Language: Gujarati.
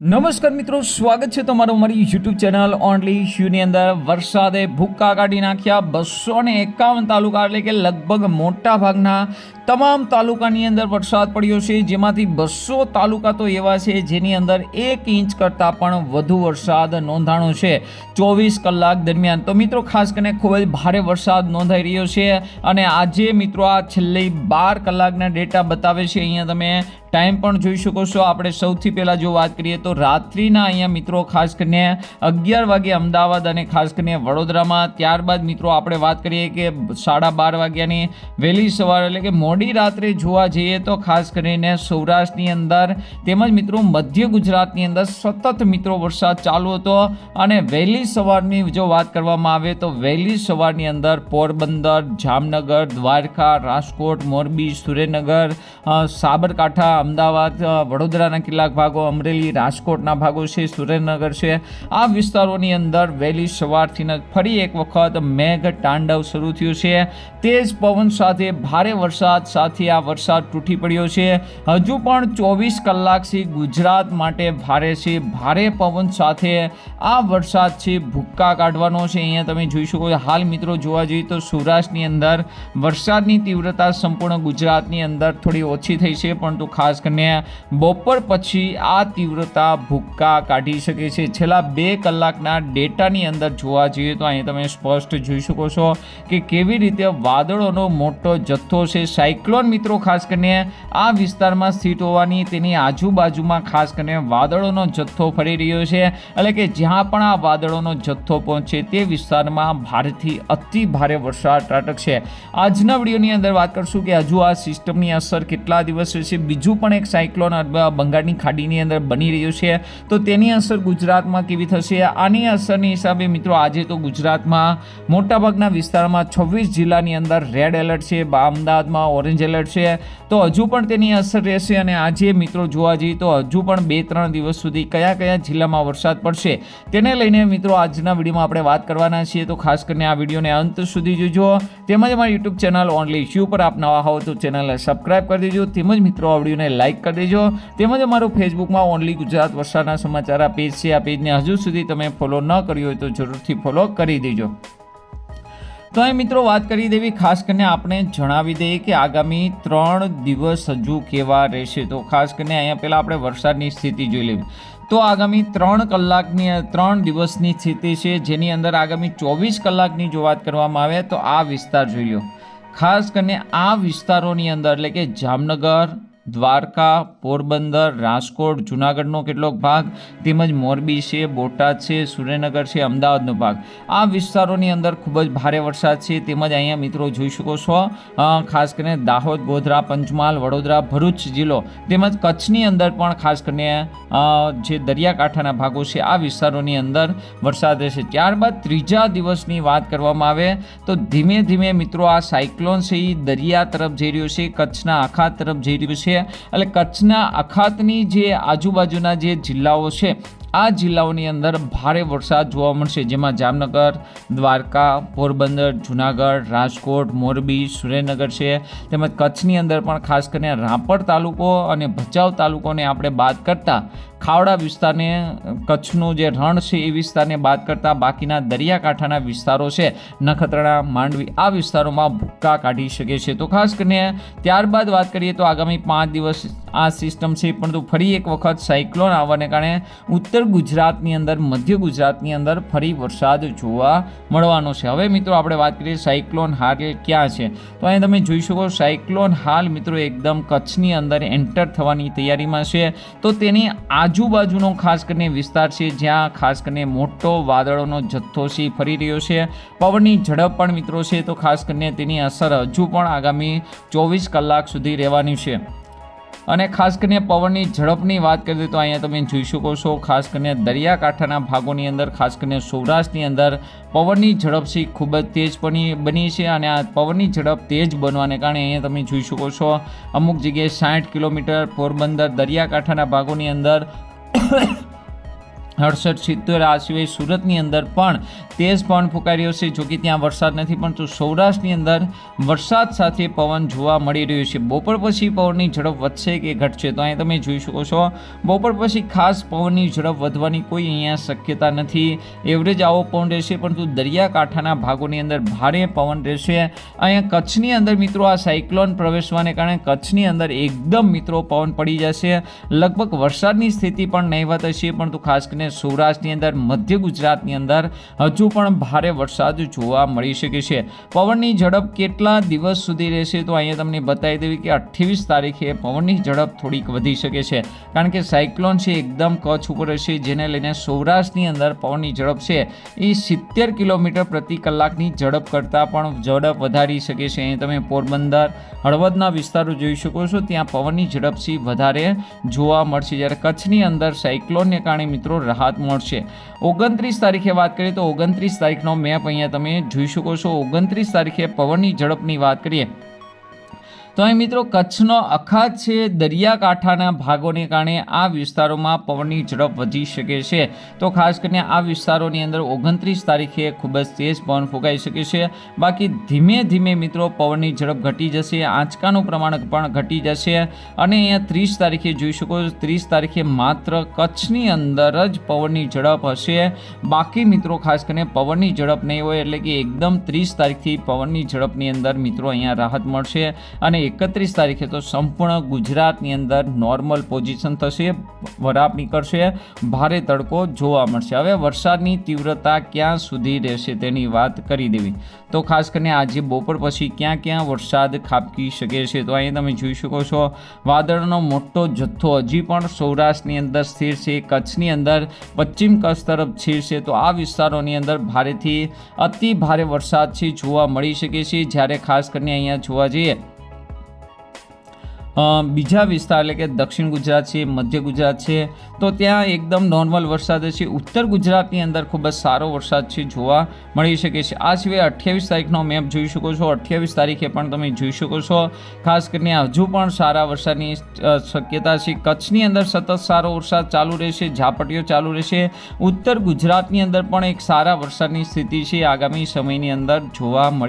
નમસ્કાર મિત્રો, સ્વાગત છે તમારું મારી યુટ્યુબ ચેનલ ઓનલી શ્યુની અંદર. વરસાદે ભૂક્કા કાઢી નાખ્યા બસો ને એકાવન તાલુકા એટલે કે લગભગ મોટા ભાગના તમામ તાલુકાની અંદર વરસાદ પડ્યો છે. જેમાંથી બસો તાલુકા તો એવા છે જેની અંદર એક ઇંચ કરતાં પણ વધુ વરસાદ નોંધાણો છે. ચોવીસ કલાક દરમિયાન. તો મિત્રો, ખાસ કરીને ખૂબ જ ભારે વરસાદ નોંધાઈ રહ્યો છે અને આજે મિત્રો, આ છેલ્લી બાર કલાકના ડેટા બતાવે છે. અહીંયા તમે ટાઈમ પણ જોઈ શકો છો. આપણે સૌથી પહેલાં જો વાત કરીએ તો રાત્રિના અહીંયા મિત્રો, ખાસ કરીને અગિયાર વાગે અમદાવાદ અને ખાસ કરીને વડોદરામાં. ત્યારબાદ મિત્રો, આપણે વાત કરીએ કે સાડા બાર વાગ્યાની વહેલી સવાર, એટલે કે મોડી રાત્રે જોવા જઈએ તો ખાસ કરીને સૌરાષ્ટ્રની અંદર તેમજ મિત્રો મધ્ય ગુજરાતની અંદર સતત મિત્રો વરસાદ ચાલુ હતો અને વહેલી સવારની જો વાત કરવામાં આવે તો વહેલી સવારની અંદર પોરબંદર, જામનગર, દ્વારકા, રાજકોટ, મોરબી, સુરેનગર સાબરકાંઠા, અમદાવાદ વડોદરાના કેટલાક ભાગો, અમરેલી, રાજકોટના ભાગો છે સુરેન્દ્રનગર છે. આ વિસ્તારોની અંદર વહેલી સવારથી ફરી એક વખત મેઘ તાંડવ શરૂ થયું છે. તેજ પવન સાથે ભારે વરસાદ સાથે આ વરસાદ તૂટી પડ્યો છે. હજુ પણ ચોવીસ કલાકથી ગુજરાત માટે ભારે છે. ભારે પવન સાથે આ વરસાદ છે ભૂક્કા કાઢવાનો છે. અહીંયા તમે જોઈ શકો છો. હાલ મિત્રો જોવા જઈએ તો સૌરાષ્ટ્રની અંદર વરસાદની તીવ્રતા સંપૂર્ણ ગુજરાતની અંદર થોડી ઓછી થઈ છે. પરંતુ ખાસ કરીને બપોર પછી આ તીવ્રતા ભૂક્કા કાઢી શકે છે. છેલ્લા બે કલાકના ડેટાની અંદર જોવા જઈએ તો અહીં તમે સ્પષ્ટ જોઈ શકો છો કે કેવી રીતે વાદળોનો મોટો જથ્થો છે. સાયક્લોન મિત્રો, ખાસ કરીને આ વિસ્તારમાં સ્થિત હોવાની તેની આજુબાજુમાં ખાસ કરીને વાદળોનો જથ્થો ફરી રહ્યો છે. એટલે કે જ્યાં પણ આ વાદળોનો જથ્થો પહોંચે તે વિસ્તારમાં ભારેથી અતિ ભારે વરસાદ ત્રાટકશે આજના વિડીયોની અંદર વાત કરશું કે હજુ આ સિસ્ટમની અસર કેટલા દિવસ રહેશે. બીજું પણ એક સાયક્લોન બંગાળની ખાડીની અંદર બની રહ્યું છે. તો તેની અસર ગુજરાતમાં કેવી થશે? આની અસરની હિસાબે મિત્રો, આજે તો ગુજરાતમાં મોટાભાગના વિસ્તારમાં છવ્વીસ જિલ્લાની અંદર રેડ એલર્ટ છે. અમદાવાદમાં ઓરેન્જ એલર્ટ છે. તો હજુ પણ તેની અસર રહેશે અને આજે મિત્રો જોવા જઈએ તો હજુ પણ બે ત્રણ દિવસ સુધી કયા કયા જિલ્લામાં વરસાદ પડશે તેને લઈને મિત્રો આજના વિડીયોમાં આપણે વાત કરવાના છીએ. તો ખાસ કરીને આ વિડીયોને અંત સુધી જોજો. તેમજ અમારી યુટ્યુબ ચેનલ ઓનલી ઇશ્યુ પર આપ નવા હોવ તો ચેનલને સબસ્ક્રાઇબ કરી દેજો. તેમજ મિત્રો આ વિડીયોને લાઇક કરી દેજો. તેમજ અમારું ફેસબુકમાં ઓનલી ગુજરાત વરસાદના સમાચાર આ પેજ છે. આ પેજને હજુ સુધી તમે ફોલો ન કર્યું હોય તો જરૂરથી ફોલો કરી દેજો. તો અહીં મિત્રો વાત કરી દેવી ખાસ કરીને આપણે જણાવી દઈએ કે આગામી ત્રણ દિવસ હજુ કેવા રહેશે. તો ખાસ કરીને અહીંયા પહેલાં આપણે વરસાદની સ્થિતિ જોઈ લેવી તો આગામી ત્રણ કલાકની, ત્રણ દિવસની સ્થિતિ છે, જેની અંદર આગામી ચોવીસ કલાકની જો વાત કરવામાં આવે તો આ વિસ્તાર જોઈ લો. ખાસ કરીને આ વિસ્તારોની અંદર, એટલે કે જામનગર દ્વારકા, પોરબંદર, રાજકોટ, જુનાગઢનો કેટલોક ભાગ, તેમજ મોરબી છે, બોટાદ છે, સુરેન્દ્રનગર છે, અમદાવાદનો ભાગ. આ વિસ્તારોની અંદર ખૂબ જ ભારે વરસાદ છે. તેમજ અહીંયા મિત્રો જોઈ શકો છો ખાસ કરીને દાહોદ, ગોધરા, પંચમહાલ, વડોદરા, ભરૂચ જિલ્લો, તેમજ કચ્છની અંદર પણ ખાસ કરીને જે દરિયાકાંઠાના ભાગો છે, આ વિસ્તારોની અંદર વરસાદ રહેશે. ત્યારબાદ ત્રીજા દિવસની વાત કરવામાં આવે, તો ધીમે ધીમે મિત્રો આ સાયક્લોન છે એ દરિયા તરફ જઈ રહ્યો છે, કચ્છના આખા તરફ જઈ રહ્યું છે એટલે કચ્છના અખાતની જે આજુબાજુના જે જિલ્લાઓ છે, આ જિલ્લાઓની અંદર ભારે વરસાદ જોવા મળશે. જેમાં જામનગર, દ્વારકા, પોરબંદર, જુનાગઢ, રાજકોટ, મોરબી, સુરેન્દ્રનગર છે. તેમજ કચ્છની અંદર પણ ખાસ કરીને રાપર તાલુકો અને ભચાઉ તાલુકોને આપણે બાદ કરતાં ખાવડા વિસ્તારને કચ્છનું જે રણ છે એ વિસ્તારને બાદ કરતાં બાકીના દરિયાકાંઠાના વિસ્તારો છે. નખત્રાણા, માંડવી આ વિસ્તારોમાં ભૂક્કા કાઢી શકે છે. તો ખાસ કરીને ત્યારબાદ વાત કરીએ તો આગામી પાંચ દિવસ આ સિસ્ટમ છે, પરંતુ ફરી એક વખત સાયક્લોન આવવાને કારણે ઉત્તર ગુજરાતની અંદર, મધ્ય ગુજરાતની અંદર ફરી વરસાદ જોવા મળવાનો છે. હવે મિત્રો આપણે વાત કરીએ સાયક્લોન હાલ ક્યાં છે. તો અહીં તમે જોઈ શકો સાયક્લોન હાલ મિત્રો એકદમ કચ્છની અંદર એન્ટર થવાની તૈયારીમાં છે. તો તેની આજુબાજુનો ખાસ કરીને વિસ્તાર છે, જ્યાં ખાસ કરીને મોટો વાદળોનો જથ્થો છે ફરી રહ્યો છે. પવનની ઝડપ પણ મિત્રો છે, તો ખાસ કરીને તેની અસર હજુ પણ આગામી ચોવીસ કલાક સુધી રહેવાની છે. અને ખાસ કરીને પવનની ઝડપની વાત કરીએ તો અહીંયા તમે જોઈ શકો છો, ખાસ કરીને દરિયાકાંઠાના ભાગોની અંદર, ખાસ કરીને સૌરાષ્ટ્રની અંદર પવનની ઝડપ છે, ખૂબ જ તેજ બની છે અને આ પવનની ઝડપ તેજ બનવાને કારણે અહીંયા તમે જોઈ શકો છો અમુક જગ્યાએ સાઠ કિલોમીટર પોરબંદર દરિયાકાંઠાના ભાગોની અંદર અડસઠ સિત્તેર આ સિવાય સુરતની અંદર પણ તેજ પવન ફૂંકાઈ રહ્યો છે. જો કે ત્યાં વરસાદ નથી પરંતુ સૌરાષ્ટ્રની અંદર વરસાદ સાથે પવન જોવા મળી રહ્યું છે. બપોર પછી પવનની ઝડપ વધશે કે ઘટશે, તો અહીંયા તમે જોઈ શકો છો. બપોર પછી ખાસ પવનની ઝડપ વધવાની કોઈ અહીંયા શક્યતા નથી. એવરેજ આવો પવન રહેશે, પરંતુ દરિયાકાંઠાના ભાગોની અંદર ભારે પવન રહેશે. અહીંયા કચ્છની અંદર મિત્રો આ સાયક્લોન પ્રવેશવાને કારણે કચ્છની અંદર એકદમ મિત્રો પવન પડી જશે. લગભગ વરસાદની સ્થિતિ પણ નહીવત હશે પરંતુ ખાસ કરીને સૌરાષ્ટ્રની અંદર, મધ્ય ગુજરાતની અંદર હજુ પણ ભારે વરસાદ જોવા મળી શકે છે. પવનની ઝડપ કેટલા દિવસ સુધી રહેશે તો અહીંયા તમને બતાવી દેવી કે અઠ્ઠાવીસ તારીખે પવનની ઝડપ થોડીક વધી શકે છે. કારણ કે સાયક્લોન છે એકદમ કચ્છ ઉપર હશે જેને લઈને સૌરાષ્ટ્રની અંદર પવનની ઝડપ છે એ સિત્તેર કિલોમીટર પ્રતિ કલાકની ઝડપ કરતાં પણ ઝડપ વધારી શકે છે. અહીં તમે પોરબંદર, હળવદના વિસ્તારો જોઈ શકો છો, ત્યાં પવનની ઝડપ છે વધારે જોવા મળશે. જ્યારે કચ્છની અંદર સાયક્લોનને કારણે મિત્રો રાહત મળશે. ઓગણત્રીસ તારીખે વાત કરીએ તો ઓગણત્રીસ તારીખનો મેપ અહીંયા તમે જોઈ શકો છો. ઓગણત્રીસ તારીખે પવનની ઝડપની વાત કરીએ. તો અહીં મિત્રો, કચ્છનો અખાત છે દરિયાકાંઠાના ભાગોને કારણે આ વિસ્તારોમાં પવનની ઝડપ વધી શકે છે. તો ખાસ કરીને આ વિસ્તારોની અંદર ઓગણત્રીસ તારીખે ખૂબ જ તેજ પવન ફૂંકાઈ શકે છે. બાકી ધીમે ધીમે મિત્રો, પવનની ઝડપ ઘટી જશે, આંચકાનું પ્રમાણ પણ ઘટી જશે અને અહીંયા ત્રીસ તારીખે જોઈ શકો ત્રીસ તારીખે માત્ર કચ્છની અંદર જ પવનની ઝડપ હશે. બાકી મિત્રો, ખાસ કરીને પવનની ઝડપ નહીં હોય એટલે કે એકદમ ત્રીસ તારીખથી પવનની ઝડપની અંદર મિત્રો અહીંયા રાહત મળશે અને એકત્રીસ તારીખે તો સંપૂર્ણ ગુજરાતની અંદર નોર્મલ પોઝિશન થશે, વરાપ નીકળશે, ભારે તડકો જોવા મળશે. હવે વરસાદની તીવ્રતા ક્યાં સુધી રહેશે તેની વાત કરી દેવી. તો ખાસ કરીને આજે બપોર પછી ક્યાં ક્યાં વરસાદ ખાબકી શકે છે, તો અહીં તમે જોઈ શકો છો, વાદળનો મોટો જથ્થો હજી પણ સૌરાષ્ટ્રની અંદર સ્થિર છે, કચ્છની અંદર પશ્ચિમ કચ્છ તરફ છીરશે તો આ વિસ્તારોની અંદર ભારેથી અતિ ભારે વરસાદ છે, જોવા મળી શકે છે. જ્યારે ખાસ કરીને અહીંયા જોવા જઈએ બીજા વિસ્તાર એટલે કે દક્ષિણ ગુજરાત છે, મધ્ય ગુજરાત છે, તો ત્યાં એકદમ નોર્મલ વરસાદ છે. ઉત્તર ગુજરાતની અંદર ખૂબ જ સારો વરસાદ છે જોવા મળી શકે છે. આ સિવાય અઠ્યાવીસ તારીખનો મેપ જોઈ શકો છો. અઠ્યાવીસ તારીખે પણ તમે જોઈ શકો છો. ખાસ કરીને હજુ પણ સારા વરસાદની શક્યતા છે. કચ્છની અંદર સતત સારો વરસાદ ચાલુ રહેશે, ઝાપટીઓ ચાલુ રહેશે. ઉત્તર ગુજરાતની અંદર પણ એક સારા વરસાદની સ્થિતિ છે આગામી સમયની અંદર જોવા મળી